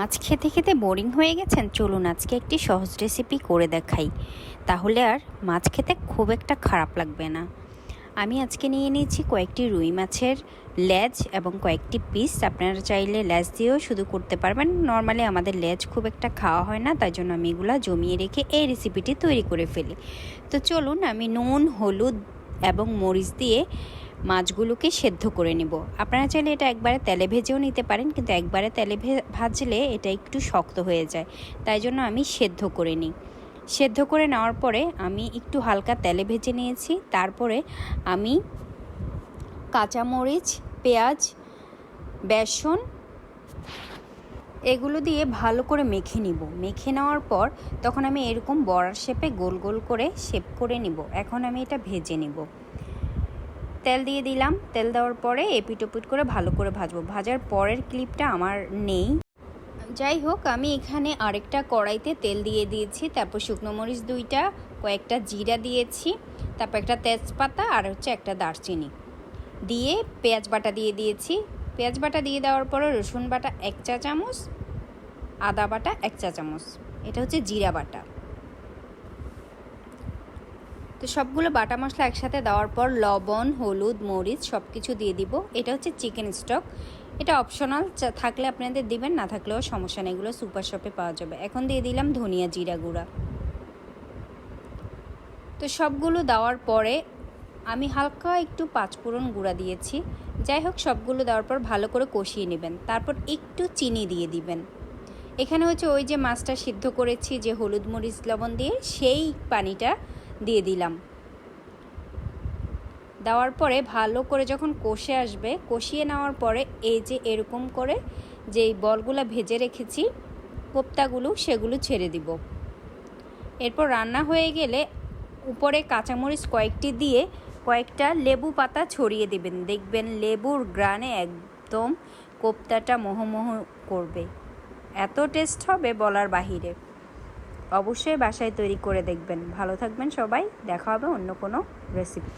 মাছ খেতে খেতে বোরিং হয়ে গেছেন, চলুন আজকে একটি সহজ রেসিপি করে দেখাই। তাহলে আর মাছ খেতে খুব একটা খারাপ লাগবে না। আমি আজকে নিয়ে নিয়েছি কয়েকটি রুই মাছের লেজ এবং কয়েকটি পিস আপনারা চাইলে লেজ দিয়েও শুধু করতে পারবেন। নর্মালি আমাদের লেজ খুব একটা খাওয়া হয় না, তাই জন্য আমি এগুলো জমিয়ে রেখে এই রেসিপিটি তৈরি করে ফেলি। তো চলুন আমি নুন, হলুদ এবং মরিচ দিয়ে মাছগুলোকে সেদ্ধ করে নিব। আপনারা চাইলে এটা একবারে তেলে ভেজেও নিতে পারেন, কিন্তু একবারে তেলে ভাজলে এটা একটু শক্ত হয়ে যায়। তাই জন্য আমি সেদ্ধ করে নিই। সেদ্ধ করে নেওয়ার পরে আমি একটু হালকা তেলে ভেজে নিয়েছি। তারপরে আমি কাঁচামরিচ, পেঁয়াজ, বেসন এগুলো দিয়ে ভালো করে মেখে নিব। মেখে নেওয়ার পর তখন আমি এরকম বড়ার শেপে গোল গোল করে শেপ করে নিব। এখন আমি এটা ভেজে নিব। তেল দিয়ে দিলাম। তেল দেওয়ার পরে এপিট ওপিট করে ভালো করে ভাজবো। ভাজার পরের ক্লিপটা আমার নেই। যাই হোক, আমি এখানে আরেকটা কড়াইতে তেল দিয়ে দিয়েছি। তারপর শুকনো মরিচ দুইটা, কয়েকটা জিরা দিয়েছি, তারপর একটা তেজপাতা আর হচ্ছে একটা দারচিনি। দিয়ে পেঁয়াজ বাটা দিয়ে দিয়েছি। পেঁয়াজ বাটা দিয়ে দেওয়ার পরে রসুন বাটা এক চা চামচ, আদা বাটা এক চা চামচ। এটা হচ্ছে জিরা বাটা। তো সবগুলো বাটা মশলা একসাথে দেওয়ার পর লবণ, হলুদ, মরিচ সব কিছু দিয়ে দিব। এটা হচ্ছে চিকেন স্টক এটা অপশনাল থাকলে আপনাদের দিবেন, না থাকলেও সমস্যা নেই। এগুলো সুপার শপে পাওয়া যাবে। এখন দিয়ে দিলাম ধনিয়া জিরা গুঁড়া। তো সবগুলো দেওয়ার পরে আমি হালকা একটু পাঁচফোড়ন গুঁড়া দিয়েছি। যাই হোক, সবগুলো দেওয়ার পর ভালো করে কষিয়ে নেবেন। তারপর একটু চিনি দিয়ে দিবেন। এখানে হচ্ছে ওই যে মাছটা সিদ্ধ করেছি, যে হলুদ, মরিচ, লবণ দিয়ে, সেই পানিটা দিয়ে দিলাম। দেওয়ার পরে ভালো করে যখন কষে আসবে, কষিয়ে নেওয়ার পরে এই যে এরকম করে যেই বলগুলো ভেজে রেখেছি, কোপ্তাগুলো সেগুলো ছেড়ে দিব। এরপর রান্না হয়ে গেলে উপরে কাঁচামরিচ কয়েকটি দিয়ে কয়েকটা লেবু পাতা ছড়িয়ে দেবেন। দেখবেন লেবুর গ্রানে একদম কোপ্তাটা মোহমোহ করবে। এত টেস্ট হবে বলার বাহিরে। অবশ্যই বাসায় তৈরি করে দেখবেন। ভালো থাকবেন সবাই। দেখা হবে অন্য কোনো রেসিপি